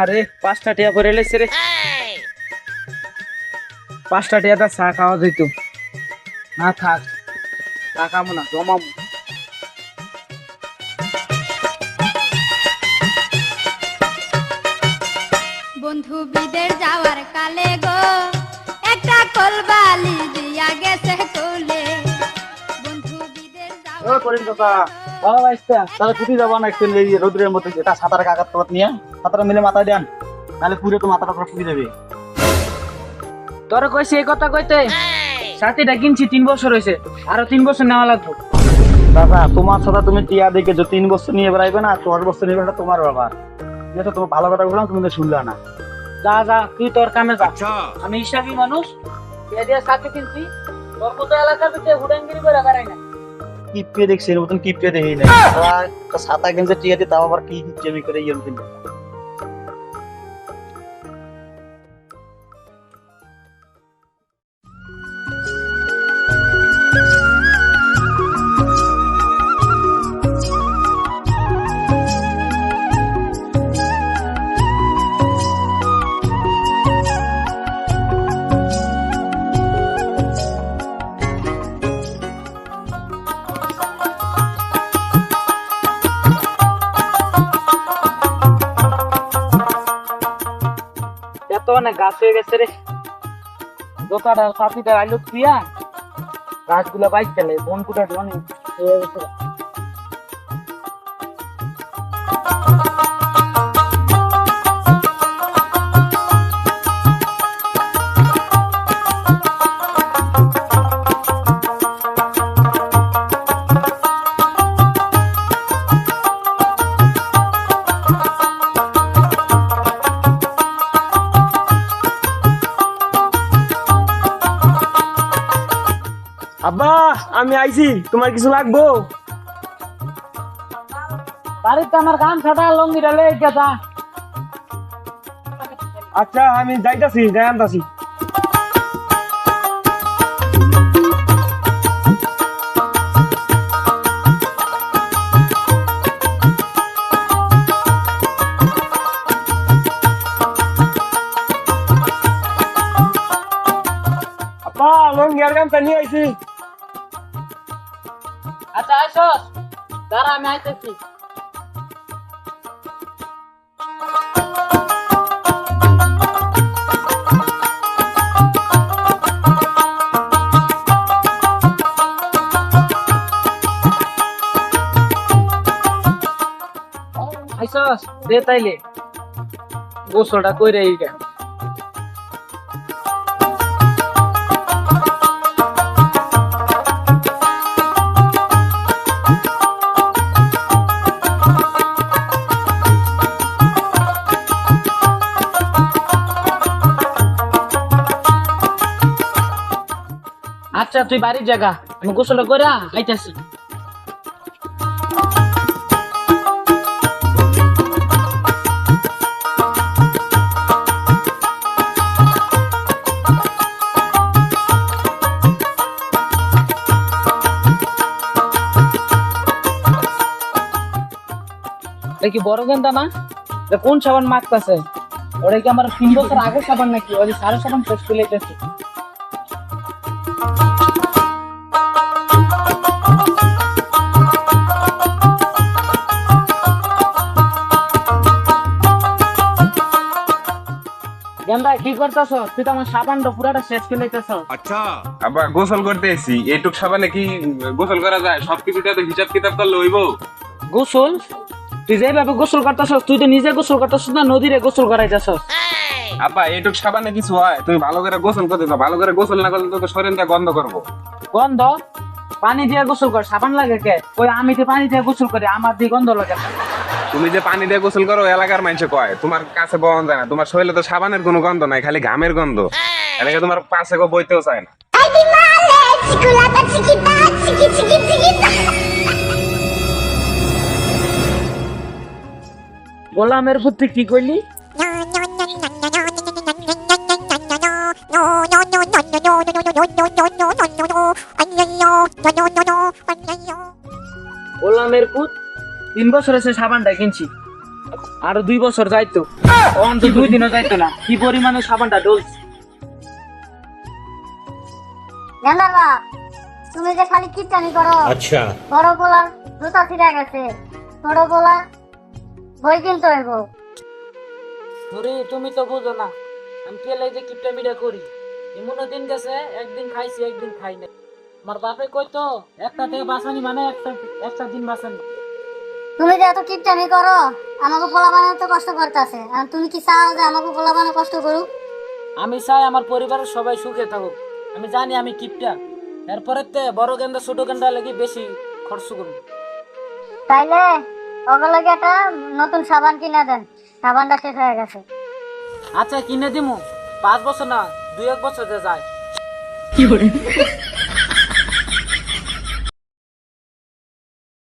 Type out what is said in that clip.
আহারে পাঁচটা টিয়া করে এলেছে রে। পাঁচটা টিয়া টিয়াটা চা খাওয়া যেত না থাক চা খাব না জমাবো। বন্ধু বিদের যাওয়ার কালে গো একটা কলবালি দিয়া গেছে কোলে। ও করিম কাকা ও বাইস্তা তাহলে ছুটি যাব না একটু এই রোদ্রের মধ্যে। যেটা সাঁতার কাকার তোমার নিয়ে। সাঁতার মিলে মাথায় দেন। তাহলে পুরো তো মাথাটা পুরো ফুলে যাবে। তোর কইছে এই কথা কইতে। সাথীটা কিনছি তিন বছর হয়েছে। আরও তিন বছর নেওয়া লাগবে। দাদা তোমার সাথে তুমি টিয়া দেখে যে তিন বছর নিয়ে বেড়াইবে না দশ বছর নিয়ে বেড়াটা তোমার ব্যাপার ঠিক আছে তোমার ভালো কথা বললাম তুমি তো শুনলে না। যা যা তুই তোর কামে যা। আমি হিসাবি মানুষ। টিয়া দিয়ে সাথে কিনছি। তোর মতো এলাকার ভিতরে হুডাঙ্গিরি করে বেড়াই না কিপকে দেখছি এর মতন কিপকে দেখি না সাতা কিনছে টিয়া দিয়ে তাও আবার কি জমি করে ইয়ে অনেক গাছ হয়ে গেছে রে। দোকানটা সাথীটা আইলো তুইয়া। গাছগুলো বাইক চলে বন কুটা অনেক হয়ে গেছে আব্বা আমি আইছি। তোমার কিছু লাগবো? বাড়িতে আমার গান ছাটা লঙ্গিটা লেগে গেছা আচ্ছা আমি যাইতাছি যাই আনতাছি। লঙ্গি আর গামছা নিয়ে আইছি। আচ্ছা আসো। দাঁড়া আমি আইতেছি। আইসস দে তাইলে। গোসলটা কইরে এইটা আচ্ছা তুই বাড়ির জায়গা। আমি গোসলটা করে আইতাছি। এটা কি বড় গেন্দা না? এটা কোন সাবান মাখতেছে? ওটা কি আমার তিন বছর আগে সাবান নাকি? ওই যে সারা সাবান শেষ করে লেগেছে কি করতেছ? তুই তো আমার সাবানটা পুরাটা শেষ করে লেগেছ আবার গোসল করতে এসি এইটুক সাবানে কি গোসল করা যায়? সবকিছুতে তো হিসাব কিতাব করলে হইব গোসল? তুই যেভাবে গোসল করতেছ তুই তো নিজে গোসল করতেছ না নদীরে গোসল করাইতেছ? আব্বা এইটুক সাবানে কিছু হয়? তুমি ভালো করে গোসল করতে দাও ভালো করে গোসল না করলে তো তোর শরীরটা গন্ধ করব। গন্ধ? পানি দিয়ে গোসল কর। সাবান লাগে কে? ওই আমি তো পানি দিয়ে গোসল করি আমার দিয়ে গন্ধ লাগে না। তুমি যে পানি দিয়ে গোসল করো এলাকার মানুষে কয় তোমার কাছে বহন যায় না তোমার শরীরে তো সাবানের কোনো গন্ধ নাই খালি ঘামের গন্ধ এনেকে তোমার পাশে কেউ বইতেও চায় না গোলামের পুত্রি কি কইলি গোলামের পুত তিন বছর এসে সাবানটা কিনছি। আরও দুই বছর যাইতো। অন্তত দুই দিনও যাইতো না। কি পরিমাণে সাবানটা ডলছে। বাপ তুমি যে খালি কিপটানি করো। আচ্ছা। বড় গোলার জুতা ছিঁড়ে গেছে। ছোট গোলা বই কিনতে হইব। ধরে তুমি তো বুঝো না। আমি পেলে যে কিপটা মিটা করি? এমনও দিন গেছে একদিন খাইছি একদিন খাই না আমার বাপে কইতো একটা থেকে বাঁচানি মানে একটা একটা দিন বাঁচানি। তুমি যে এত কিপটানি করো আমাকে পোলা বানাতে তো কষ্ট করতেছে। আর তুমি কি চাও যে আমাকে পোলা বানাতে কষ্ট করুক? আমি চাই আমার পরিবারের সবাই সুখে থাকুক। আমি জানি আমি কিপটা। এরপরে তে বড় গেন্দা ছোট গেন্দা লাগি বেশি খরচ করুন তাইলে ওগুলোকে একটা নতুন সাবান কিনে দেন। সাবানটা শেষ হয়ে গেছে। আচ্ছা কিনে দিমু। পাঁচ বছর না দুই এক বছর যে যায়।